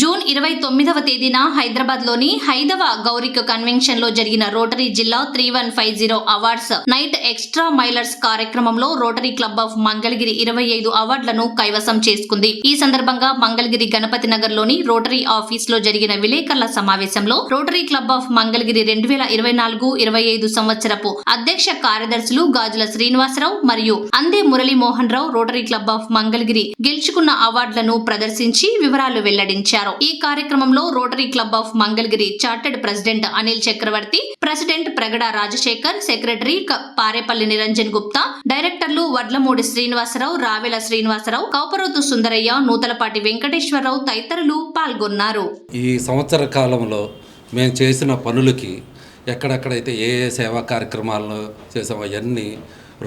June ఇరవై తొమ్మిదవ తేదీన హైదరాబాద్లోని హైదవ గౌరిక కన్వెన్షన్లో జరిగిన రోటరీ జిల్లా three one five zero awards night extra milers కార్యక్రమంలో రోటరీ క్లబ్ ఆఫ్ మంగళగిరి ఇరవై ఐదు అవార్డులను కైవసం చేసుకుంది. ఈ సందర్భంగా మంగళగిరి గణపతి నగర్లోని రోటరీ ఆఫీస్లో జరిగిన విలేకరుల సమావేశంలో రోటరీ క్లబ్ ఆఫ్ మంగళగిరి రెండు వేల ఇరవై నాలుగు ఇరవై ఐదు సంవత్సరపు అధ్యక్ష కార్యదర్శులు గాజుల శ్రీనివాసరావు మరియు Ande Muralimohan Rao rotary club of Mangalagiri గెలుచుకున్న అవార్డులను ప్రదర్శించి వివరాలు వెల్లడించారు. ఈ కార్యక్రమంలో rotary club of Mangalagiri chartered president Anil Chakravarthi president Pragada Rajasekhar secretary Parepalli Niranjan Gupta డైరెక్టర్లు వడ్లమూడి శ్రీనివాసరావు రావెల శ్రీనివాసరావు కౌపరోతు సుందరయ్య నూతలపాటి వెంకటేశ్వరరావు తదితరులు పాల్గొన్నారు. ఈ సంవత్సర కాలంలో మేము చేసిన పనులకి ఎక్కడెక్కడైతే ఏ ఏ సేవా కార్యక్రమాలను చేసామో అవన్నీ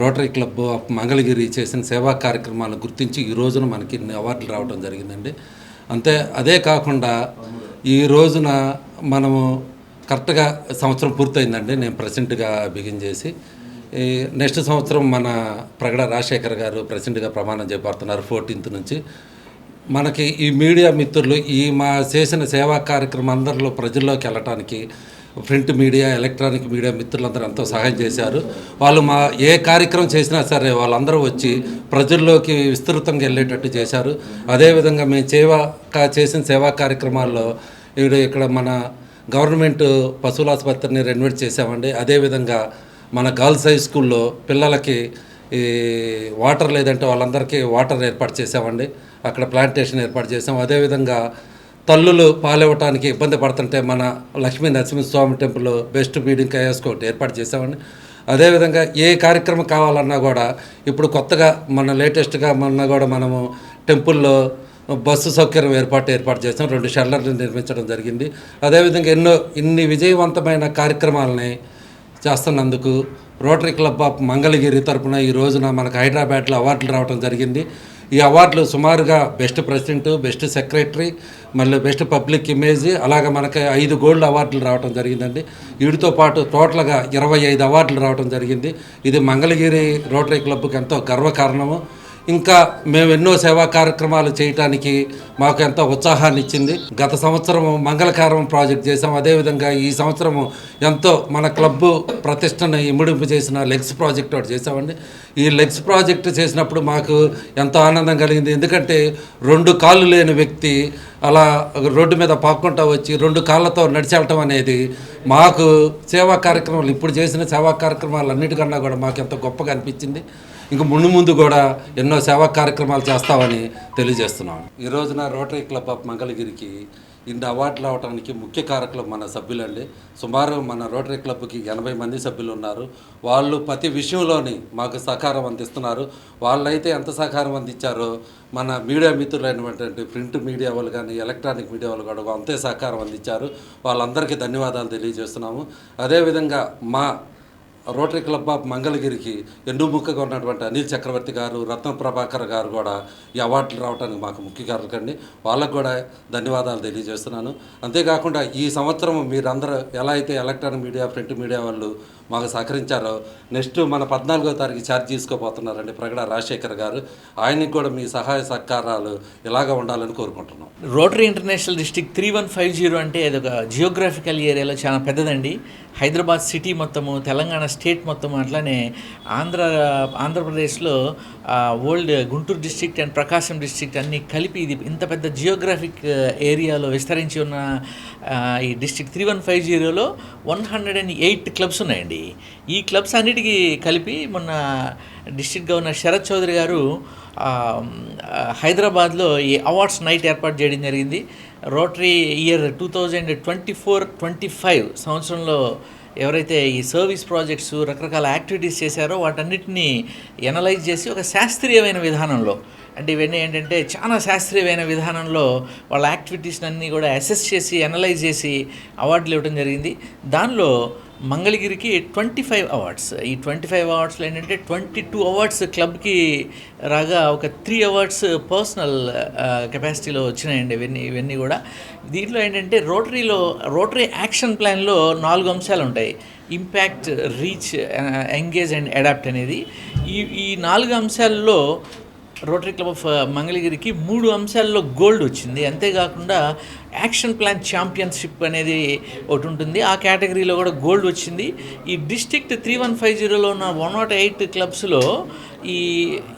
రోటరీ క్లబ్ ఆఫ్ మంగళగిరి చేసిన సేవా కార్యక్రమాలను గుర్తించి ఈ రోజున మనకి అవార్డులు రావడం జరిగిందండి. అంతే అదే కాకుండా ఈ రోజున మనము కరెక్ట్గా సంవత్సరం పూర్తయిందండి నేను ప్రెసిడెంట్గా బిగిన్ చేసి. ఈ నెక్స్ట్ సంవత్సరం మన ప్రగడ రాజశేఖర్ గారు ప్రెసిడెంట్గా ప్రమాణం చేపడుతున్నారు ఫోర్టీన్త్ నుంచి. మనకి ఈ మీడియా మిత్రులు ఈ మా చేసిన సేవా కార్యక్రమం అందరిలో ప్రజల్లోకి వెళ్ళటానికి ప్రింట్ మీడియా ఎలక్ట్రానిక్ మీడియా మిత్రులందరూ ఎంతో సహాయం చేశారు. వాళ్ళు మా ఏ కార్యక్రమం చేసినా సరే వాళ్ళందరూ వచ్చి ప్రజల్లోకి విస్తృతంగా వెళ్ళేటట్టు చేశారు. అదేవిధంగా మేము సేవా కా- చేసిన సేవా కార్యక్రమాల్లో ఇక్కడ ఇక్కడ మన గవర్నమెంట్ పశువుల ఆసుపత్రిని రెనోవేట్ చేసామండి అదేవిధంగా మన గర్ల్స్ హై స్కూల్లో పిల్లలకి ఈ వాటర్ లేదంటే వాళ్ళందరికీ వాటర్ ఏర్పాటు చేసామండి అక్కడ ప్లాంటేషన్ ఏర్పాటు చేసాం అదేవిధంగా తల్లులు పాలివ్వటానికి ఇబ్బంది పడుతుంటే మన Lakshmi Narasimhaswamy temple best feeding కయాస్కి ఒకటి ఏర్పాటు చేసామండి అదేవిధంగా ఏ కార్యక్రమం కావాలన్నా కూడా ఇప్పుడు కొత్తగా మన లేటెస్ట్గా మొన్న కూడా మనము టెంపుల్లో బస్సు సౌకర్యం ఏర్పాటు ఏర్పాటు చేసాం రెండు షెల్లర్లు నిర్మించడం జరిగింది. అదేవిధంగా ఎన్నో ఇన్ని విజయవంతమైన కార్యక్రమాలని చేస్తున్నందుకు రోటరీ క్లబ్ ఆఫ్ మంగళగిరి తరపున ఈ రోజున మనకు హైదరాబాద్లో అవార్డులు రావడం జరిగింది. ఈ అవార్డులు సుమారుగా బెస్ట్ ప్రెసిడెంట్ బెస్ట్ సెక్రటరీ మళ్ళీ బెస్ట్ పబ్లిక్ ఇమేజ్ అలాగే మనకి ఐదు గోల్డ్ అవార్డులు రావడం జరిగిందండి. వీటితో పాటు టోటల్గా ఇరవై ఐదు అవార్డులు రావడం జరిగింది. ఇది మంగళగిరి రోటరీ క్లబ్కి ఎంతో గర్వకారణము. ఇంకా మేము ఎన్నో సేవా కార్యక్రమాలు చేయటానికి మాకు ఎంతో ఉత్సాహాన్ని ఇచ్చింది గత సంవత్సరం మంగళకారం ప్రాజెక్ట్ చేసాం అదేవిధంగా ఈ సంవత్సరము ఎంతో మన క్లబ్ ప్రతిష్టను ఇముడింపు చేసిన లెగ్స్ ప్రాజెక్ట్ ఒకటి చేసామండి ఈ లెగ్స్ ప్రాజెక్ట్ చేసినప్పుడు మాకు ఎంతో ఆనందం కలిగింది. ఎందుకంటే రెండు కాళ్ళు లేని వ్యక్తి అలా రోడ్డు మీద పాక్కుంటా వచ్చి రెండు కాళ్ళతో నడిచేయటం అనేది మాకు సేవా కార్యక్రమాలు ఇప్పుడు చేసిన సేవా కార్యక్రమాలు అన్నిటికన్నా కూడా మాకు ఎంతో గొప్పగా అనిపించింది. ఇంక ముందు ముందు కూడా ఎన్నో సేవా కార్యక్రమాలు చేస్తామని తెలియజేస్తున్నాను ఈ రోజున రోటరీ క్లబ్ ఆఫ్ మంగళగిరికి ఇన్ని అవార్డులు అవడానికి ముఖ్య కారకులు మన సభ్యులండి. సుమారు మన రోటరీ క్లబ్కి ఎనభై మంది సభ్యులు ఉన్నారు. వాళ్ళు ప్రతి విషయంలోని మాకు సహకారం అందిస్తున్నారు. వాళ్ళైతే ఎంత సహకారం అందించారో మన మీడియా మిత్రులైనటువంటి ప్రింట్ మీడియా వాళ్ళు కానీ ఎలక్ట్రానిక్ మీడియా వాళ్ళు కూడా అంతే సహకారం అందించారు. వాళ్ళందరికీ ధన్యవాదాలు తెలియజేస్తున్నాము. అదేవిధంగా మా రోటరీ క్లబ్ ఆఫ్ మంగళగిరికి ఎన్నుముక్కగా ఉన్నటువంటి అనిల్ చక్రవర్తి గారు రత్న ప్రభాకర్ గారు కూడా ఈ అవార్డులు రావడానికి మాకు ముఖ్య కారకండి వాళ్ళకు కూడా ధన్యవాదాలు తెలియజేస్తున్నాను. అంతేకాకుండా ఈ సంవత్సరం మీరందరూ ఎలా అయితే ఎలక్ట్రానిక్ మీడియా ప్రింట్ మీడియా వాళ్ళు మాకు సహకరించారు. నెక్స్ట్ మన పద్నాలుగో తారీఖు ఛార్జ్ తీసుకోబోతున్నారండి ప్రగడ రాజశేఖర్ గారు. ఆయనకి కూడా మీ సహాయ సహకారాలు ఇలాగ ఉండాలని కోరుకుంటున్నాం. Rotary international district three one five zero అంటే అది ఒక జియోగ్రాఫికల్ ఏరియాలో చాలా పెద్దదండి. హైదరాబాద్ సిటీ మొత్తము తెలంగాణ స్టేట్ మొత్తం అట్లానే ఆంధ్ర ఆంధ్రప్రదేశ్లో old Guntur district and Prakasam district అన్నీ కలిపి ఇది ఇంత పెద్ద జియోగ్రాఫిక్ ఏరియాలో విస్తరించి ఉన్న ఈ డిస్ట్రిక్ట్ త్రీ వన్ ఫైవ్ జీరోలో one hundred and eight clubs ఉన్నాయండి. ఈ క్లబ్స్ అన్నిటికీ కలిపి మొన్న డిస్ట్రిక్ట్ గవర్నర్ శరత్ చౌదరి గారు హైదరాబాద్లో ఈ అవార్డ్స్ నైట్ ఏర్పాటు చేయడం జరిగింది. Rotary year two thousand twenty four twenty five సంవత్సరంలో ఎవరైతే ఈ సర్వీస్ ప్రాజెక్ట్స్ రకరకాల యాక్టివిటీస్ చేశారో వాటన్నిటిని ఎనలైజ్ చేసి ఒక శాస్త్రీయమైన విధానంలో అంటే ఇవన్నీ ఏంటంటే చాలా శాస్త్రీయమైన విధానంలో వాళ్ళ యాక్టివిటీస్ని అన్నీ కూడా అసెస్ చేసి అనలైజ్ చేసి అవార్డులు ఇవ్వడం జరిగింది. దానిలో మంగళగిరికి ట్వంటీ ఫైవ్ అవార్డ్స్. ఈ ట్వంటీ ఫైవ్ అవార్డ్స్లో ఏంటంటే ట్వంటీ టూ అవార్డ్స్ క్లబ్కి రాగా ఒక త్రీ అవార్డ్స్ పర్సనల్ కెపాసిటీలో వచ్చినాయండి ఇవన్నీ ఇవన్నీ కూడా. దీంట్లో ఏంటంటే రోటరీలో రోటరీ యాక్షన్ ప్లాన్లో నాలుగు అంశాలు ఉంటాయి. Impact reach engage and adapt అనేది. ఈ ఈ నాలుగు అంశాల్లో రోటరీ క్లబ్ ఆఫ్ మంగళగిరికి మూడు అంశాల్లో గోల్డ్ వచ్చింది. అంతేకాకుండా యాక్షన్ ప్లాన్ ఛాంపియన్షిప్ అనేది ఒకటి ఉంటుంది. ఆ కేటగిరీలో కూడా గోల్డ్ వచ్చింది. ఈ డిస్ట్రిక్ట్ త్రీ వన్ ఫైవ్ జీరోలో ఉన్న వన్ నాట్ ఎయిట్ క్లబ్స్లో ఈ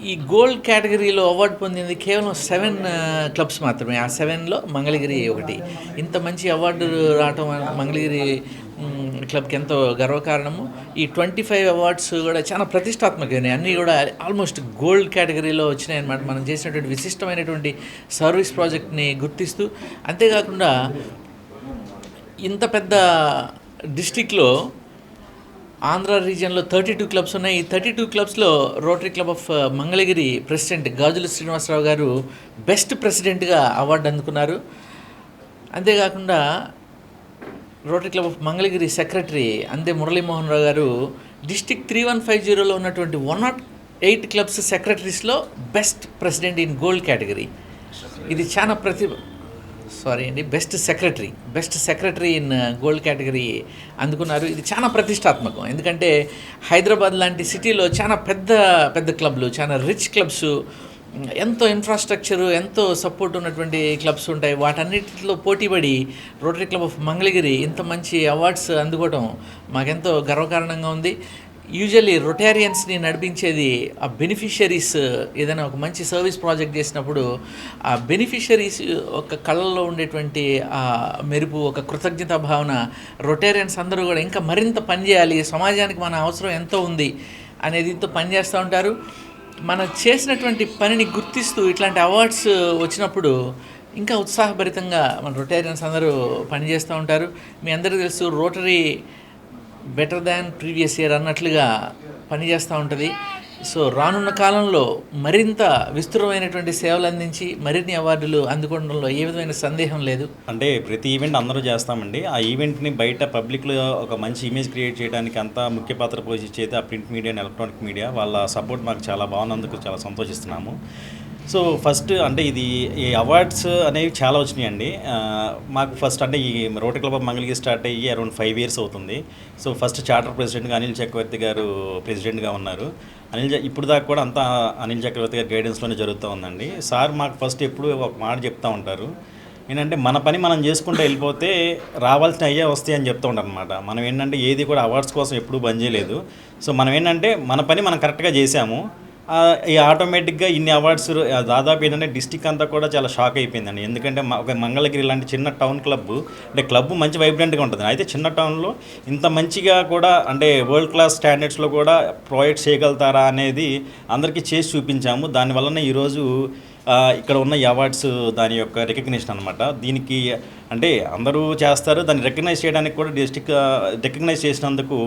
ఈ గోల్డ్ కేటగిరీలో అవార్డు పొందింది కేవలం సెవెన్ క్లబ్స్ uh, మాత్రమే. ఆ సెవెన్లో మంగళగిరి ఒకటి. ఇంత మంచి అవార్డు రావటం మంగళగిరి క్లబ్కి ఎంతో గర్వకారణము ఈ ట్వంటీ ఫైవ్ అవార్డ్స్ కూడా చాలా ప్రతిష్టాత్మకమైనవి అన్నీ కూడా ఆల్మోస్ట్ గోల్డ్ కేటగిరీలో వచ్చినాయి అనమాట మనం చేసినటువంటి విశిష్టమైనటువంటి సర్వీస్ ప్రాజెక్ట్ని గుర్తిస్తూ అంతేకాకుండా ఇంత పెద్ద డిస్టిక్లో ఆంధ్ర రీజియన్లో థర్టీ టూ క్లబ్స్ ఉన్నాయి. ఈ thirty two క్లబ్స్లో rotary club of Mangalagiri president Gajula Srinivasarao garu best ప్రెసిడెంట్గా అవార్డు అందుకున్నారు. అంతేకాకుండా rotary club of Mangalagiri secretary Ande Muralimohan Rao గారు డిస్టిక్ త్రీ వన్ ఫైవ్ జీరోలో ఉన్నటువంటి one nought eight clubs సెక్రటరీస్లో best president in gold category. ఇది చాలా ప్రతి sorry అండి best secretary best secretary in uh, gold category అందుకున్నారు. ఇది చాలా ప్రతిష్టాత్మకం. ఎందుకంటే హైదరాబాద్ లాంటి సిటీలో చాలా పెద్ద పెద్ద క్లబ్లు చాలా రిచ్ క్లబ్స్ ఎంతో ఇన్ఫ్రాస్ట్రక్చర్ ఎంతో సపోర్ట్ ఉన్నటువంటి క్లబ్స్ ఉంటాయి. వాటన్నిటిలో పోటీపడి రోటరీ క్లబ్ ఆఫ్ మంగళగిరి ఇంత మంచి అవార్డ్స్ అందుకోవడం మాకెంతో గర్వకారణంగా ఉంది. యూజువల్లీ రొటారియన్స్ని నడిపించేది ఆ బెనిఫిషరీస్ ఏదైనా ఒక మంచి సర్వీస్ ప్రాజెక్ట్ చేసినప్పుడు ఆ బెనిఫిషరీస్ ఒక కళ్ళల్లో ఉండేటువంటి ఆ మెరుపు ఒక కృతజ్ఞత భావన రొటారియన్స్ అందరూ కూడా ఇంకా మరింత పనిచేయాలి. సమాజానికి మన అవసరం ఎంతో ఉంది అనేది ఇంతో పనిచేస్తూ ఉంటారు. మనం చేసినటువంటి పనిని గుర్తిస్తూ ఇట్లాంటి అవార్డ్స్ వచ్చినప్పుడు ఇంకా ఉత్సాహభరితంగా మన రొటేరియన్స్ అందరూ పనిచేస్తూ ఉంటారు. మీ అందరికీ తెలుసు rotary better than previous year అన్నట్లుగా పనిచేస్తూ ఉంటుంది. సో రానున్న కాలంలో మరింత విస్తృతమైనటువంటి సేవలు అందించి మరిన్ని అవార్డులు అందుకోవడంలో ఏ విధమైన సందేహం లేదు. అంటే ప్రతి ఈవెంట్ అందరూ చేస్తామండి. ఆ ఈవెంట్ని బయట పబ్లిక్లో ఒక మంచి ఇమేజ్ క్రియేట్ చేయడానికి అంతా ముఖ్య పాత్ర పోషించేది ఆ print media and electronic media. వాళ్ళ సపోర్ట్ మాకు చాలా బాగున్నందుకు చాలా సంతోషిస్తున్నాము. సో ఫస్ట్ అంటే ఇది ఈ అవార్డ్స్ అనేవి చాలా వచ్చినాయండి. మాకు ఫస్ట్ అంటే ఈ rotary club of Mangalagiri start అయ్యి అరౌండ్ ఫైవ్ ఇయర్స్ అవుతుంది. సో ఫస్ట్ చార్టర్ ప్రెసిడెంట్గా అనిల్ చక్రవర్తి గారు ప్రెసిడెంట్గా ఉన్నారు. అనిల్ చ- ఇప్పుడు దాకా కూడా అంతా అనిల్ చక్రవర్తి గారి గైడెన్స్లోనే జరుగుతూ ఉందండి. సార్ మాకు ఫస్ట్ ఎప్పుడు ఒక మాట చెప్తూ ఉంటారు. ఏంటంటే మన పని మనం చేసుకుంటూ వెళ్ళిపోతే రావాల్సిన అయ్యే వస్తాయి అని చెప్తూ ఉంటారు అనమాట మనం ఏంటంటే ఏది కూడా అవార్డ్స్ కోసం ఎప్పుడూ బంద్ చేయలేదు. సో మనం ఏంటంటే మన పని మనం కరెక్ట్గా చేసాము ఈ ఆటోమేటిక్గా ఇన్ని అవార్డ్స్ దాదాపు ఏంటంటే డిస్టిక్ అంతా కూడా చాలా షాక్ అయిపోయిందండి. ఎందుకంటే ఒక మంగళగిరి లాంటి చిన్న టౌన్ క్లబ్ అంటే క్లబ్ మంచి వైబ్రెంట్గా ఉంటుంది అయితే చిన్న టౌన్లో ఇంత మంచిగా కూడా అంటే వరల్డ్ క్లాస్ స్టాండర్డ్స్లో కూడా ప్రొవైడ్ చేయగలుగుతారా అనేది అందరికీ చేసి చూపించాము. దానివల్లనే ఈరోజు ఇక్కడ ఉన్న ఈ అవార్డ్స్ దాని యొక్క రికగ్నిషన్ అనమాట దీనికి అంటే అందరూ చేస్తారు దాన్ని రికగ్నైజ్ చేయడానికి కూడా డిస్టిక్ రికగ్నైజ్ చేసినందుకు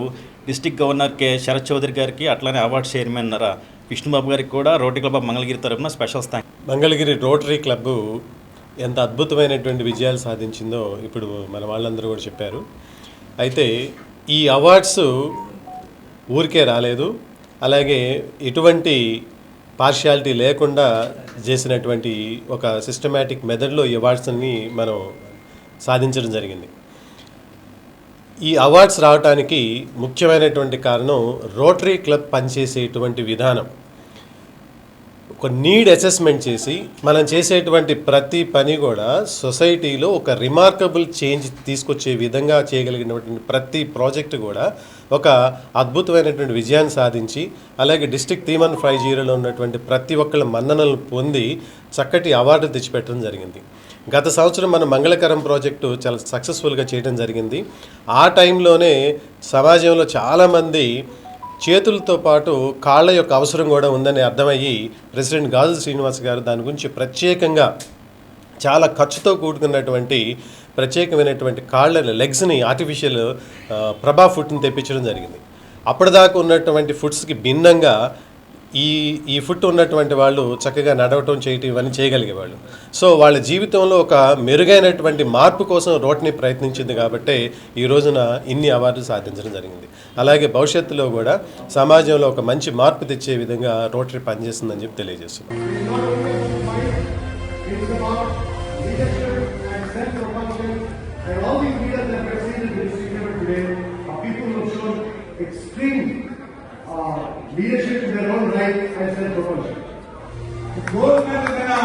district governor K Sarath Chowdary గారికి అట్లానే అవార్డ్ చైర్మన్ రా విష్ణుబాబు గారికి కూడా రోటరీ క్లబ్ మంగళగిరి తరఫున special thank Mangalagiri rotary club ఎంత అద్భుతమైనటువంటి విజయాలు సాధించిందో ఇప్పుడు మన వాళ్ళందరూ కూడా చెప్పారు. అయితే ఈ అవార్డ్స్ ఊరికే రాలేదు. అలాగే ఎటువంటి పార్షియాలిటీ లేకుండా చేసినటువంటి ఒక సిస్టమేటిక్ మెథడ్లో ఈ అవార్డ్స్ని మనం సాధించడం జరిగింది. ఈ అవార్డ్స్ రావడానికి ముఖ్యమైనటువంటి కారణం రోటరీ క్లబ్ పనిచేసేటువంటి విధానం. ఒక నీడ్ అసెస్మెంట్ చేసి మనం చేసేటువంటి ప్రతి పని కూడా సొసైటీలో ఒక రిమార్కబుల్ చేంజ్ తీసుకొచ్చే విధంగా చేయగలిగినటువంటి ప్రతి ప్రాజెక్ట్ కూడా ఒక అద్భుతమైనటువంటి విజయాన్ని సాధించి అలాగే డిస్టిక్ త్రీ వన్ ఫైవ్ జీరోలో ఉన్నటువంటి ప్రతి ఒక్కళ్ళ మన్ననలు పొంది చక్కటి అవార్డు తెచ్చిపెట్టడం జరిగింది. గత సంవత్సరం మన మంగళకరం ప్రాజెక్టు చాలా సక్సెస్ఫుల్గా చేయడం జరిగింది. ఆ టైంలోనే సమాజంలో చాలామంది చేతులతో పాటు కాళ్ళ యొక్క అవసరం కూడా ఉందని అర్థమయ్యి ప్రెసిడెంట్ గాజు శ్రీనివాస్ గారు దాని గురించి ప్రత్యేకంగా చాలా ఖర్చుతో కూడుకున్నటువంటి ప్రత్యేకమైనటువంటి కాళ్ళని లెగ్స్ని ఆర్టిఫిషియల్ ప్రభా ఫుడ్ని తెప్పించడం జరిగింది. అప్పటిదాకా ఉన్నటువంటి ఫుడ్స్కి భిన్నంగా ఈ ఈ ఫుడ్ ఉన్నటువంటి వాళ్ళు చక్కగా నడవటం చేయటం ఇవన్నీ చేయగలిగేవాళ్ళు. సో వాళ్ళ జీవితంలో ఒక మెరుగైనటువంటి మార్పు కోసం రోడ్ని ప్రయత్నించింది కాబట్టి ఈ రోజున ఇన్ని అవార్డులు సాధించడం జరిగింది. అలాగే భవిష్యత్తులో కూడా సమాజంలో ఒక మంచి మార్పు తెచ్చే విధంగా రోటరీ పనిచేస్తుందని చెప్పి తెలియజేస్తున్నాం. చేసే ప్రపోజల్ గోల్డ్ మెడల్ కన్నా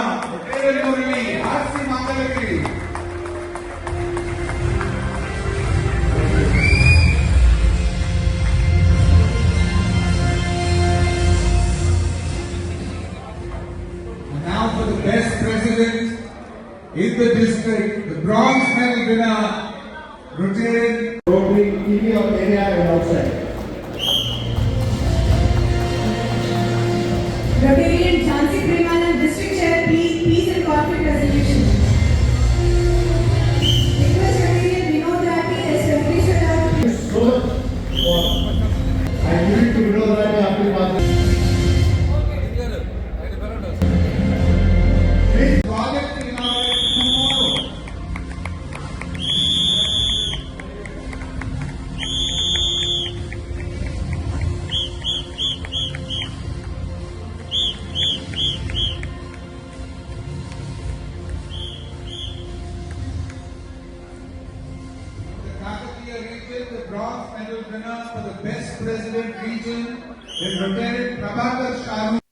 will run up for the best president region, then Lieutenant Prabhakar Sharma.